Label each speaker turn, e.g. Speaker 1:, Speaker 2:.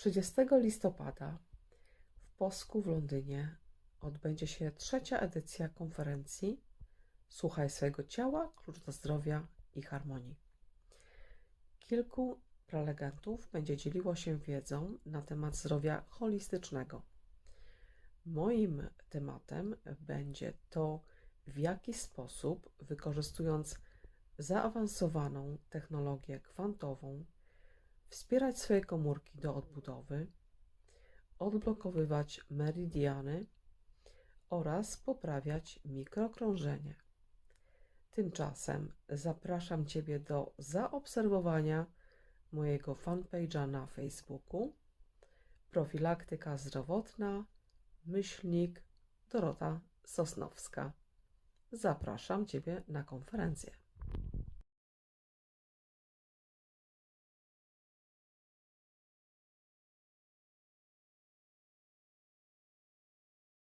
Speaker 1: 30 listopada w Posku w Londynie odbędzie się trzecia edycja konferencji Słuchaj swojego ciała, klucz do zdrowia i harmonii. Kilku prelegentów będzie dzieliło się wiedzą na temat zdrowia holistycznego. Moim tematem będzie to, w jaki sposób, wykorzystując zaawansowaną technologię kwantową, wspierać swoje komórki do odbudowy, odblokowywać meridiany oraz poprawiać mikrokrążenie. Tymczasem zapraszam Ciebie do zaobserwowania mojego fanpage'a na Facebooku Profilaktyka Zdrowotna myślnik Dorota Sosnowska. Zapraszam Ciebie na konferencję.